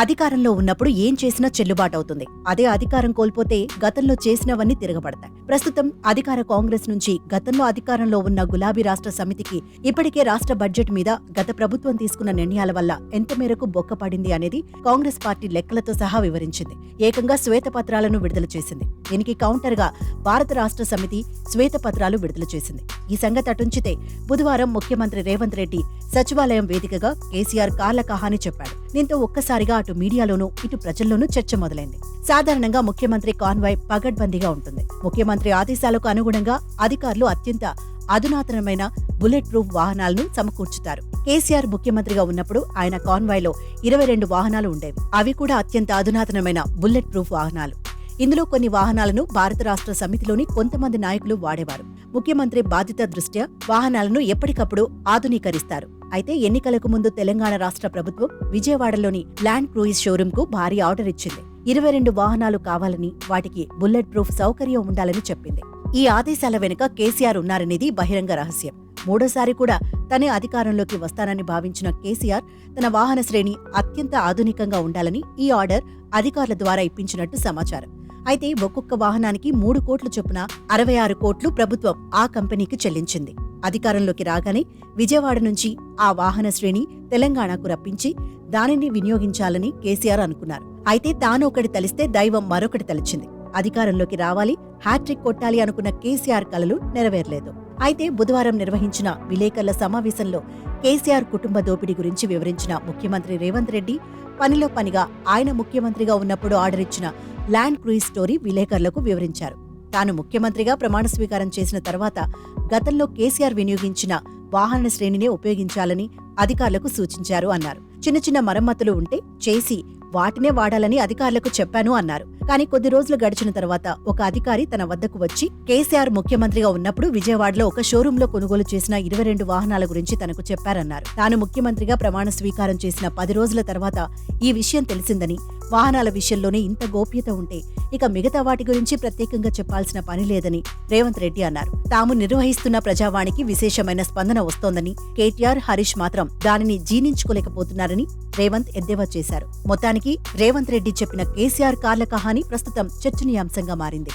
అధికారంలో ఉన్నప్పుడు ఏం చేసినా చెల్లుబాటు అవుతుంది అదే అధికారం కోల్పోతే గతంలో చేసినవన్నీ తిరగబడతాయి. ప్రస్తుతం అధికార కాంగ్రెస్ నుంచి గతంలో అధికారంలో ఉన్న గులాబీ రాష్ట్ర సమితికి ఇప్పటికే రాష్ట్ర బడ్జెట్ మీద గత ప్రభుత్వం తీసుకున్న నిర్ణయాల వల్ల ఎంత మేరకు బొక్కపడింది అనేది కాంగ్రెస్ పార్టీ లెక్కలతో సహా వివరించింది. ఏకంగా శ్వేతపత్రాలను విడుదల చేసింది. దీనికి కౌంటర్గా భారత రాష్ట్ర సమితి శ్వేతపత్రాలు విడుదల చేసింది. ఈ సంగతి అటుంచితే బుధవారం ముఖ్యమంత్రి రేవంత్ రెడ్డి సచివాలయం వేదికగా కేసీఆర్ కార్ల కహాని చెప్పాడు. దీంతో ఒక్కసారిగా అటు మీడియాలోనూ ఇటు ప్రజల్లోనూ చర్చ మొదలైంది. సాధారణంగా ముఖ్యమంత్రి కాన్వాయ్ పగడ్బందీగా ఉంటుంది. ముఖ్యమంత్రి ఆదేశాలకు అనుగుణంగా అధికారులు అత్యంత అధునాతనమైన బుల్లెట్ ప్రూఫ్ వాహనాలను సమకూర్చుతారు. కేసీఆర్ ముఖ్యమంత్రిగా ఉన్నప్పుడు ఆయన కాన్వాయ్లో ఇరవై రెండు వాహనాలు ఉండేవి. అవి కూడా అత్యంత అధునాతనమైన బుల్లెట్ ప్రూఫ్ వాహనాలు. ఇందులో కొన్ని వాహనాలను భారత రాష్ట్ర సమితిలోని కొంతమంది నాయకులు వాడేవారు. ముఖ్యమంత్రి బాధ్యత దృష్ట్యా వాహనాలను ఎప్పటికప్పుడు ఆధునీకరిస్తారు. అయితే ఎన్నికలకు ముందు తెలంగాణ రాష్ట్ర ప్రభుత్వం విజయవాడలోని ల్యాండ్ క్రూయిజ్ షోరూం కు భారీ ఆర్డర్ ఇచ్చింది. ఇరవై రెండు వాహనాలు కావాలని వాటికి బుల్లెట్ ప్రూఫ్ సౌకర్యం ఉండాలని చెప్పింది. ఈ ఆదేశాల వెనుక కేసీఆర్ ఉన్నారనేది బహిరంగ రహస్యం. మూడోసారి కూడా తనే అధికారంలోకి వస్తానని భావించిన కేసీఆర్ తన వాహన శ్రేణి అత్యంత ఆధునికంగా ఉండాలని ఈ ఆర్డర్ అధికారుల ద్వారా ఇప్పించినట్టు సమాచారం. అయితే ఒక్కొక్క వాహనానికి మూడు కోట్ల చొప్పున అరవై ఆరు కోట్లు ప్రభుత్వం ఆ కంపెనీకి చెల్లించింది. అధికారంలోకి రాగానే విజయవాడ నుంచి ఆ వాహన శ్రేణి తెలంగాణకు రప్పించి దానిని వినియోగించాలని కేసీఆర్ అనుకున్నారు. అయితే తాను ఒకటి తలిస్తే దైవం మరొకటి తలిచింది. అధికారంలోకి రావాలి హ్యాట్రిక్ కొట్టాలి అనుకున్న కేసీఆర్ కలలు నెరవేరలేదు. అయితే బుధవారం నిర్వహించిన విలేకరుల సమావేశంలో కేసీఆర్ కుటుంబ దోపిడీ గురించి వివరించిన ముఖ్యమంత్రి రేవంత్ రెడ్డి పనిలో పనిగా ఆయన ముఖ్యమంత్రిగా ఉన్నప్పుడు ఆర్డర్ ఇచ్చిన ల్యాండ్ క్రూయిజ్ స్టోరీ విలేకరులకు వివరించారు. తాను ముఖ్యమంత్రిగా ప్రమాణ స్వీకారం చేసిన తర్వాత గతంలో కేసీఆర్ వినియోగించిన వాహన శ్రేణినే ఉపయోగించాలని అధికారులకు సూచించారు అన్నారు. చిన్న చిన్న మరమ్మతులు ఉంటే చేసి వాటినే వాడాలని అధికారులకు చెప్పాను అన్నారు. కానీ కొద్ది రోజులు గడిచిన తర్వాత ఒక అధికారి తన వద్దకు వచ్చి కేసీఆర్ ముఖ్యమంత్రిగా ఉన్నప్పుడు విజయవాడలో ఒక షోరూంలో కొనుగోలు చేసిన ఇరవై రెండు వాహనాల గురించి తనకు చెప్పారన్నారు. తాను ముఖ్యమంత్రిగా ప్రమాణ స్వీకారం చేసిన పది రోజుల తర్వాత ఈ విషయం తెలిసిందని వాహనాల విషయంలోనే ఇంత గోప్యత ఉంటే ఇక మిగతా వాటి గురించి ప్రత్యేకంగా చెప్పాల్సిన పని లేదని రేవంత్ రెడ్డి అన్నారు. తాము నిర్వహిస్తున్న ప్రజావాణికి విశేషమైన స్పందన వస్తోందని కేటీఆర్ హరీష్ మాత్రం దానిని జీర్ణించుకోలేకపోతున్నారని రేవంత్ ఎద్దేవా చేశారు. మొత్తానికి రేవంత్ రెడ్డి చెప్పిన కేసీఆర్ కార్ల కహాని ప్రస్తుతం చర్చనీయాంశంగా మారింది.